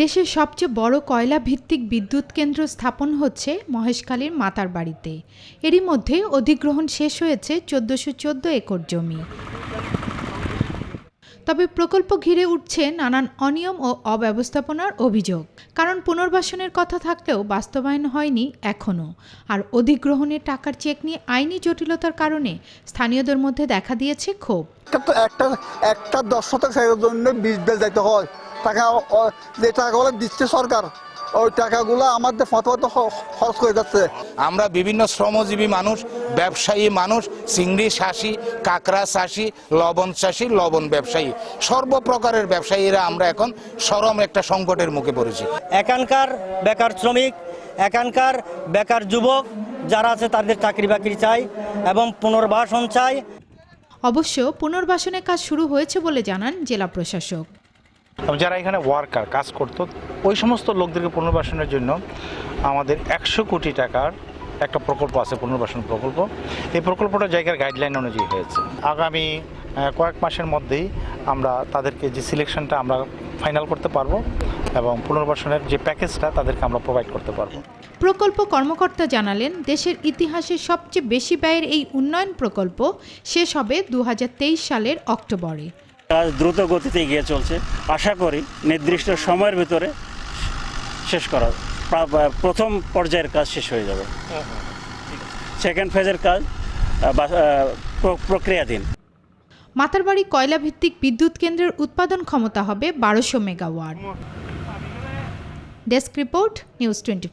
দেশের সবচেয়ে বড় কয়লা ভিত্তিক বিদ্যুৎ কেন্দ্র স্থাপন হচ্ছে মহেশখালীর মাতার বাড়িতে। এরই মধ্যে অধিগ্রহণ শেষ হয়েছে চোদ্দশো চোদ্দ একর জমি। তবে প্রকল্প ঘিরে উঠছে নানান অনিয়ম ও অব্যবস্থাপনার অভিযোগ। কারণ পুনর্বাসনের কথা থাকলেও বাস্তবায়ন হয়নি এখনও। আর অধিগ্রহণের টাকার চেক নিয়ে আইনি জটিলতার কারণে স্থানীয়দের মধ্যে দেখা দিয়েছে ক্ষোভ। একটা একটা দশ জায়গার জন্য যাইতে হয়। টাকা যে টাকাগুলো দিচ্ছে সরকার ওই টাকাগুলো আমাদের ফটো খরচ করে যাচ্ছে। আমরা বিভিন্ন শ্রমজীবী মানুষ ব্যবসায়ী মানুষ চিংড়ি চাষি কাঁকড়া চাষি লবণ চাষি লবণ ব্যবসায়ী সর্বপ্রকারের ব্যবসায়ীরা আমরা এখন চরম একটা সংকটের মুখে পড়েছি। এখানকার বেকার শ্রমিক এখানকার বেকার যুবক যারা আছে তাদের চাকরি বাকরি চাই এবং পুনর্বাসন চাই। অবশ্য পুনর্বাসনের কাজ শুরু হয়েছে বলে জানান জেলা প্রশাসক। যারা এখানে ওয়ার্কার কাজ করত, ওই সমস্ত লোকদেরকে পুনর্বাসনের জন্য আমাদের একশো কোটি টাকার একটা প্রকল্প আছে, পুনর্বাসন প্রকল্প। এই প্রকল্পটা জায়গার গাইডলাইন অনুযায়ী হয়েছে। আগামী কয়েক মাসের মধ্যেই আমরা তাদেরকে যে সিলেকশনটা আমরা ফাইনাল করতে পারব এবং পুনর্বাসনের যে প্যাকেজটা তাদেরকে আমরা প্রোভাইড করতে পারব। প্রকল্প কর্মকর্তা জানালেন, দেশের ইতিহাসে সবচেয়ে বেশি ব্যয়ের এই উন্নয়ন প্রকল্প শেষ হবে দু হাজার তেইশ সালের অক্টোবরে। কাজ দ্রুত গতিতে এগিয়ে চলছে। আশা করি নির্দিষ্ট সময়ের ভিতরে শেষ করা প্রথম পর্যায়ের কাজ শেষ হয়ে যাবে। সেকেন্ড ফেজের কাজ প্রক্রিয়াধীন। মাতারবাড়ি কয়লা ভিত্তিক বিদ্যুৎ কেন্দ্রের উৎপাদন ক্ষমতা হবে বারোশো megawatt. Desk report news twenty